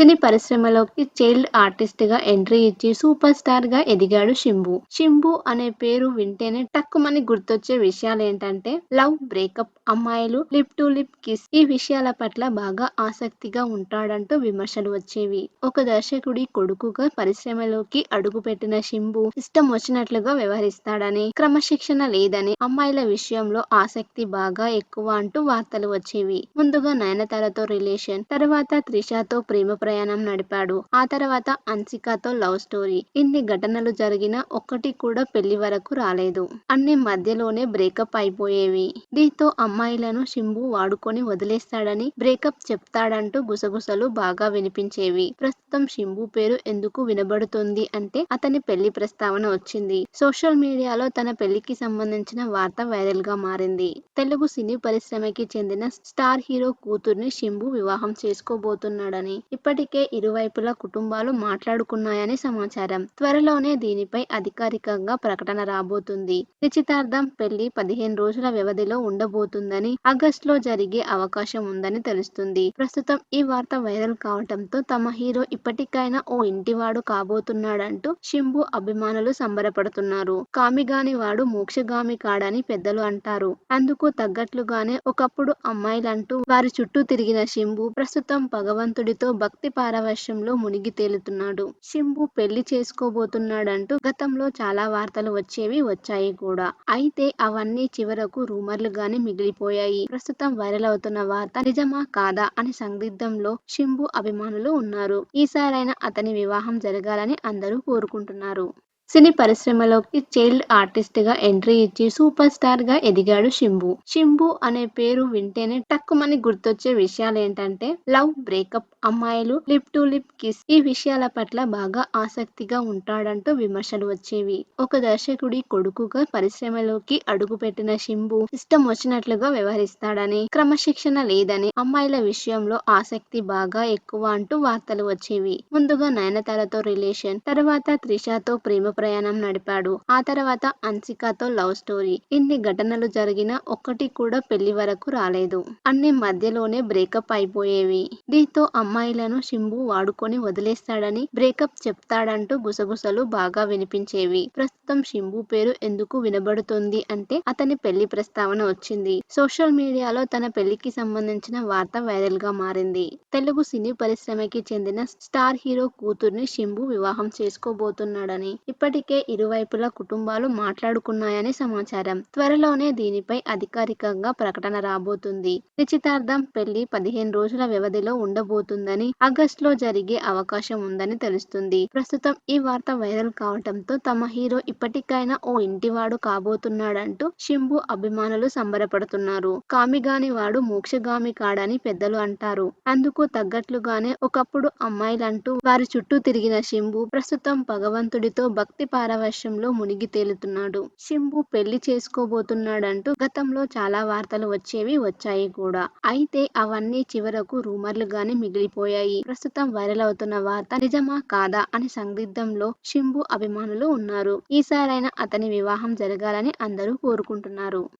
సినీ పరిశ్రమలోకి చైల్డ్ ఆర్టిస్ట్గా ఎంట్రీ ఇచ్చి సూపర్ స్టార్గా ఎదిగాడు శింబు శింబు అనే పేరు వింటేనే టక్కుమని గుర్తొచ్చే విషయాలు ఏంటంటే లవ్ బ్రేకప్ అమ్మాయిలు లిప్ టు లిప్ కిస్ ఈ విషయాల పట్ల బాగా ఆసక్తిగా ఉంటాడంటూ విమర్శలు వచ్చేవి. ఒక దర్శకుడి కొడుకుగా పరిశ్రమలోకి అడుగుపెట్టిన శింబు ఇష్టం వచ్చినట్లుగా వ్యవహరిస్తాడని క్రమశిక్షణ లేదని అమ్మాయిల విషయంలో ఆసక్తి బాగా ఎక్కువ అంటూ వార్తలు వచ్చేవి. ముందుగా నయనతారతో రిలేషన్ తర్వాత త్రిషాతో ప్రేమ ప్రయాణం నడిపాడు. ఆ తర్వాత అన్సికాతో లవ్ స్టోరీ. ఇన్ని ఘటనలు జరిగినా ఒక్కటి కూడా పెళ్ళి వరకు రాలేదు. అన్ని మధ్యలోనే బ్రేకప్ అయిపోయేవి. దీంతో అమ్మాయిలను శింబు వాడుకొని వదిలేస్తాడని బ్రేకప్ చెప్తాడంటూ గుసగుసలు బాగా వినిపించేవి. ప్రస్తుతం శింబు పేరు ఎందుకు వినబడుతుంది అంటే అతని పెళ్ళి ప్రస్తావన వచ్చింది. సోషల్ మీడియాలో తన పెళ్ళికి సంబంధించిన వార్త వైరల్గా మారింది. తెలుగు సినీ పరిశ్రమకి చెందిన స్టార్ హీరో కూతుర్ని శింబు వివాహం చేసుకోబోతున్నాడని. ఇప్పటికే ఇరువైపుల కుటుంబాలు మాట్లాడుకున్నాయని సమాచారం. త్వరలోనే దీనిపై అధికారికంగా ప్రకటన రాబోతుంది. నిశ్చితార్థం పెళ్ళి పదిహేను రోజుల వ్యవధిలో ఉండబోతుందని ఆగస్టులో జరిగే అవకాశం ఉందని తెలుస్తుంది. ప్రస్తుతం ఈ వార్త వైరల్ కావటంతో తమ హీరో ఇప్పటికైనా ఓ ఇంటివాడు కాబోతున్నాడంటూ శింబు అభిమానులు సంబరపడుతున్నారు. కామిగాని వాడు మోక్షగామి కాడని పెద్దలు అంటారు. అందుకు తగ్గట్లుగానే ఒకప్పుడు అమ్మాయిలంటూ వారి చుట్టూ తిరిగిన శింబు ప్రస్తుతం భగవంతుడితో భక్తి పారవశ్యంలో మునిగి తేలుతున్నాడు. శింభు పెళ్ళి చేసుకోబోతున్నాడంటూ గతంలో చాలా వార్తలు వచ్చేవి వచ్చాయి కూడా. అయితే అవన్నీ చివరకు రూమర్లుగానే మిగిలిపోయాయి. ప్రస్తుతం వైరల్ అవుతున్న వార్త నిజమా కాదా అని సందిగ్ధంలో శింబు అభిమానులు ఉన్నారు. ఈసారైనా అతని వివాహం జరగాలని అందరూ కోరుకుంటున్నారు. సినీ పరిశ్రమలోకి చైల్డ్ ఆర్టిస్ట్గా ఎంట్రీ ఇచ్చి సూపర్ స్టార్గా ఎదిగాడు శింబు శింబు అనే పేరు వింటేనే టక్కుమని గుర్తొచ్చే విషయాలు ఏంటంటే లవ్ బ్రేకప్ అమ్మాయిలు లిప్ టు లిప్ కిస్ ఈ విషయాల పట్ల బాగా ఆసక్తిగా ఉంటాడంటూ విమర్శలు వచ్చేవి. ఒక దర్శకుడి కొడుకుగా పరిశ్రమలోకి అడుగుపెట్టిన శింబు ఇష్టం వచ్చినట్లుగా వ్యవహరిస్తాడని క్రమశిక్షణ లేదని అమ్మాయిల విషయంలో ఆసక్తి బాగా ఎక్కువ అంటూ వార్తలు వచ్చేవి. ముందుగా నయనతారతో రిలేషన్ తర్వాత త్రిషతో ప్రేమ ప్రయాణం నడిపాడు. ఆ తర్వాత అన్సికాతో లవ్ స్టోరీ. ఇన్ని ఘటనలు జరిగిన ఒక్కటి కూడా పెళ్ళి వరకు రాలేదు. అన్ని మధ్యలోనే బ్రేకప్ అయిపోయేవి. దీంతో అమ్మాయిలను శింబు వాడుకొని వదిలేస్తాడని బ్రేకప్ చెప్తాడంటూ గుసగుసలు బాగా వినిపించేవి. ప్రస్తుతం శింబు పేరు ఎందుకు వినబడుతుంది అంటే అతని పెళ్ళి ప్రస్తావన వచ్చింది. సోషల్ మీడియాలో తన పెళ్ళికి సంబంధించిన వార్త వైరల్గా మారింది. తెలుగు సినీ పరిశ్రమకి చెందిన స్టార్ హీరో కూతుర్ని శింబు వివాహం చేసుకోబోతున్నాడని. ఇప్పటికే ఇరువైపుల కుటుంబాలు మాట్లాడుకున్నాయని సమాచారం. త్వరలోనే దీనిపై అధికారికంగా ప్రకటన రాబోతుంది. నిశ్చితార్థం పెళ్ళి పదిహేను రోజుల వ్యవధిలో ఉండబోతుందని ఆగస్టులో జరిగే అవకాశం ఉందని తెలుస్తుంది. ప్రస్తుతం ఈ వార్త వైరల్ కావటంతో తమ హీరో ఇప్పటికైనా ఓ ఇంటివాడు కాబోతున్నాడంటూ శింబు అభిమానులు సంబరపడుతున్నారు. కామిగాని వాడు మోక్షగామి కాడని పెద్దలు అంటారు. అందుకు తగ్గట్లుగానే ఒకప్పుడు అమ్మాయిలంటూ వారి చుట్టూ తిరిగిన శింబు ప్రస్తుతం భగవంతుడితో భక్తి పారవశ్యంలో మునిగి తేలుతున్నాడు. శింబు పెళ్ళి చేసుకోబోతున్నాడంటూ గతంలో చాలా వార్తలు వచ్చేవి వచ్చాయి కూడా. అయితే అవన్నీ చివరకు రూమర్లుగానే మిగిలిపోయాయి. ప్రస్తుతం వైరల్ అవుతున్న వార్త నిజమా కాదా అని సందిగ్ధంలో శింబు అభిమానులు ఉన్నారు. ఈసారైనా అతని వివాహం జరగాలని అందరూ కోరుకుంటున్నారు.